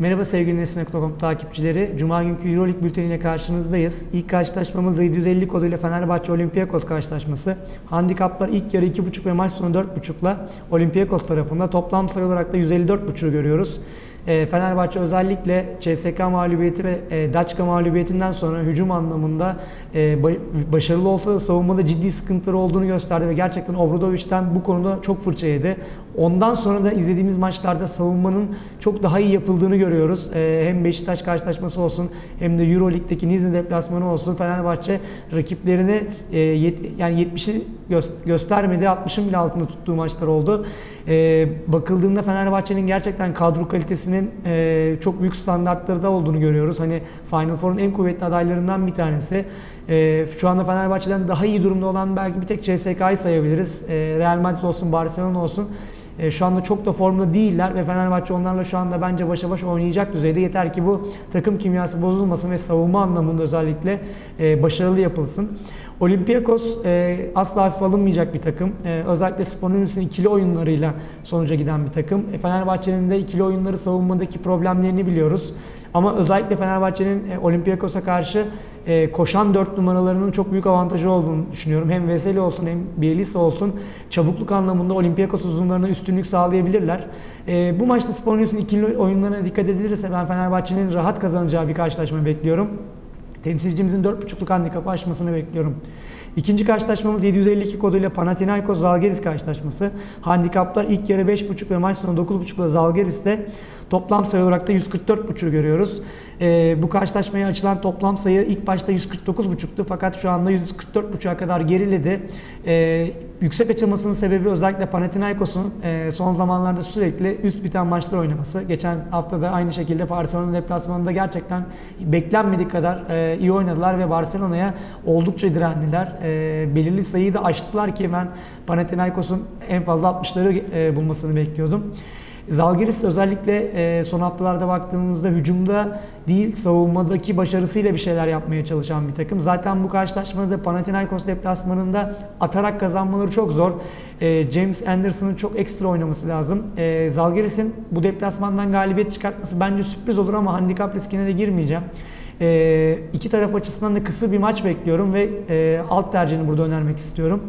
Merhaba sevgili Nesne.com takipçileri. Cuma günkü Euroleague bülteniyle karşınızdayız. İlk karşılaşmamız da 750 koduyla Fenerbahçe Olympiakos karşılaşması. Handikaplar ilk yarı 2.5 ve maç sonu 4.5'la Olympiakos tarafında. Toplam sayı olarak da 154.5'u görüyoruz. E, Fenerbahçe özellikle CSK mağlubiyeti ve e, Daçka mağlubiyetinden sonra hücum anlamında e, başarılı olsa da savunmada ciddi sıkıntıları olduğunu gösterdi ve gerçekten Obradovic'den bu konuda çok fırça yedi. Ondan sonra da izlediğimiz maçlarda savunmanın çok daha iyi yapıldığını görüyoruz. Hem Beşiktaş karşılaşması olsun hem de Euroleague'deki Nizhny deplasmanı olsun Fenerbahçe rakiplerini yani 70'i göstermedi 60'ın bile altında tuttuğu maçlar oldu. Bakıldığında Fenerbahçe'nin gerçekten kadro kalitesini Fenerbahçe'nin e, çok büyük standartları olduğunu görüyoruz. Hani Final Four'un en kuvvetli adaylarından bir tanesi. E, şu anda Fenerbahçe'den daha iyi durumda olan belki bir tek CSK'yı sayabiliriz. E, Real Madrid olsun, Barcelona olsun. E, şu anda çok da formda değiller ve Fenerbahçe onlarla şu anda bence başa baş oynayacak düzeyde. Yeter ki bu takım kimyası bozulmasın ve savunma anlamında özellikle e, başarılı yapılsın. Olympiakos e, asla hafif alınmayacak bir takım. E, özellikle Spanolis'in ikili oyunlarıyla sonuca giden bir takım. E, Fenerbahçe'nin de ikili oyunları savunmadaki problemlerini biliyoruz. Ama özellikle Fenerbahçe'nin e, Olympiakos'a karşı e, koşan dört numaralarının çok büyük avantajı olduğunu düşünüyorum. Hem Veseli olsun hem Bielisa olsun çabukluk anlamında Olympiakos uzunlarına üstünlük sağlayabilirler. E, bu maçta Spanolis'in ikili oyunlarına dikkat edilirse ben Fenerbahçe'nin rahat kazanacağı bir karşılaşma bekliyorum. Temsilcimizin 4.5'luk handikapı aşmasını bekliyorum. İkinci karşılaşmamız 752 koduyla Panathinaikos Zalgiris karşılaşması. Handikaplar ilk yarı 5.5 ve maç sonu 9.5'la Zalgiris'te toplam sayı olarak da 144.5'u görüyoruz. E, bu karşılaşmaya açılan toplam sayı ilk başta 149.5'tu fakat şu anda 144.5'a kadar geriledi. E, yüksek açılmasının sebebi özellikle Panathinaikos'un e, son zamanlarda sürekli üst biten maçlar oynaması. Geçen hafta da aynı şekilde Barcelona deplasmanında gerçekten beklenmedik kadar e, iyi oynadılar ve Barcelona'ya oldukça direndiler. E, belirli sayıyı da aştılar ki ben Panathinaikos'un en fazla 60'ları e, bulmasını bekliyordum. Zalgiris özellikle e, son haftalarda baktığımızda hücumda değil savunmadaki başarısıyla bir şeyler yapmaya çalışan bir takım. Zaten bu karşılaşmada Panathinaikos deplasmanında atarak kazanmaları çok zor. E, James Anderson'ın çok ekstra oynaması lazım. E, Zalgiris'in bu deplasmandan galibiyet çıkartması bence sürpriz olur ama handikap riskine de girmeyeceğim. E, iki taraf açısından da kısa bir maç bekliyorum ve e, alt tercihini burada önermek istiyorum.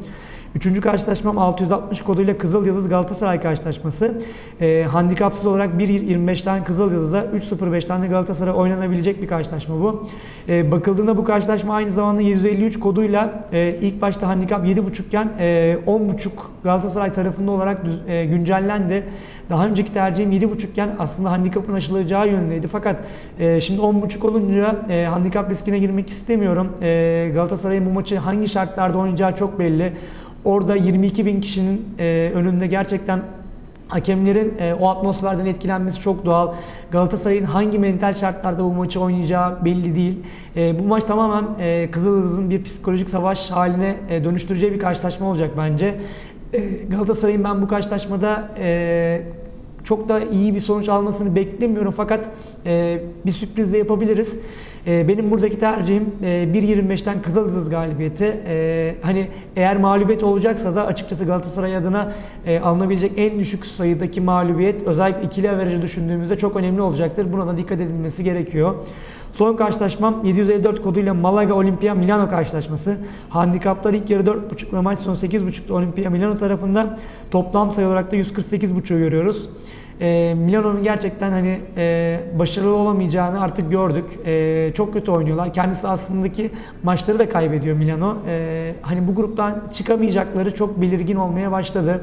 Üçüncü karşılaşmam 660 koduyla Kızıl Yıldız Galatasaray karşılaşması. E, handikapsız olarak 1.25'ten Kızıl Yıldız'a 3.05'ten de Galatasaray oynanabilecek bir karşılaşma bu. E, bakıldığında bu karşılaşma aynı zamanda 753 koduyla e, ilk başta handikap 7.5 iken e, 10.5 Galatasaray tarafında olarak e, güncellendi. Daha önceki tercihim 7.5 iken aslında handikapın aşılacağı yönündeydi. Fakat e, şimdi 10.5 olunca e, handikap riskine girmek istemiyorum. E, Galatasaray'ın bu maçı hangi şartlarda oynayacağı çok belli. Orada 22 bin kişinin e, önünde gerçekten Hakemlerin e, o atmosferden etkilenmesi çok doğal. Galatasaray'ın hangi mental şartlarda bu maçı oynayacağı belli değil. E, bu maç tamamen e, Kızıldız'ın bir psikolojik savaş haline dönüştüreceği bir karşılaşma olacak bence. Galatasaray'ın ben bu karşılaşmada çok da iyi bir sonuç almasını beklemiyorum fakat bir sürpriz de yapabiliriz. E, benim buradaki tercihim e, 1.25'ten Kızıldız galibiyeti. E, hani eğer mağlubiyet olacaksa da açıkçası Galatasaray adına e, alınabilecek en düşük sayıdaki mağlubiyet özellikle ikili averajı düşündüğümüzde çok önemli olacaktır. Buna da dikkat edilmesi gerekiyor. Son karşılaşmam 754 koduyla Malaga Olimpia Milano karşılaşması. Handikaplar ilk yarı 4.5 ve maç sonu 8.5'da Olimpia Milano tarafında toplam sayı olarak da 148.5'u görüyoruz. E, Milano'nun gerçekten hani e, başarılı olamayacağını artık gördük. E, çok kötü oynuyorlar. Kendisi aslındaki maçları da kaybediyor Milano. E, hani bu gruptan çıkamayacakları çok belirgin olmaya başladı.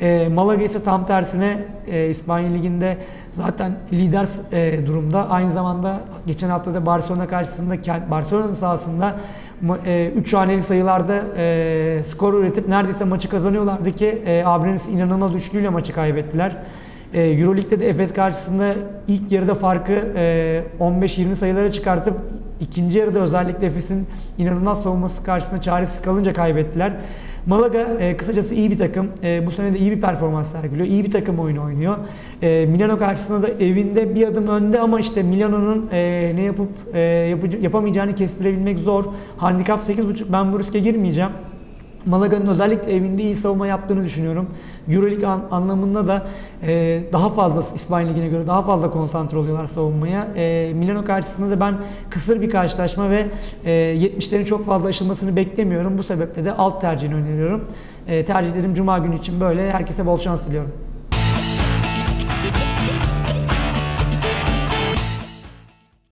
E, Malaga ise tam tersine e, İspanya Ligi'nde zaten lider e, durumda. Aynı zamanda geçen hafta da Barcelona karşısında Barcelona'nın sahasında 3 e, haneli sayılarda e, skor üretip neredeyse maçı kazanıyorlardı ki e, Abrenis inanılmaz üçlüyle maçı kaybettiler. E, Euroleague'de de Efes karşısında ilk yarıda farkı e, 15-20 sayılara çıkartıp ikinci yarıda özellikle Efes'in inanılmaz savunması karşısında çaresiz kalınca kaybettiler. Malaga e, kısacası iyi bir takım. E, bu sene de iyi bir performans sergiliyor. İyi bir takım oyunu oynuyor. E, Milano karşısında da evinde bir adım önde ama işte Milano'nun e, ne yapıp e, yapamayacağını kestirebilmek zor. Handikap 8.5 ben bu riske girmeyeceğim. Malaga'nın özellikle evinde iyi savunma yaptığını düşünüyorum. Euroleague an- anlamında da e, daha fazla İspanya Ligi'ne göre daha fazla konsantre oluyorlar savunmaya. E, Milano karşısında da ben kısır bir karşılaşma ve e, 70'lerin çok fazla aşılmasını beklemiyorum. Bu sebeple de alt tercihini öneriyorum. E, tercihlerim Cuma günü için böyle. Herkese bol şans diliyorum.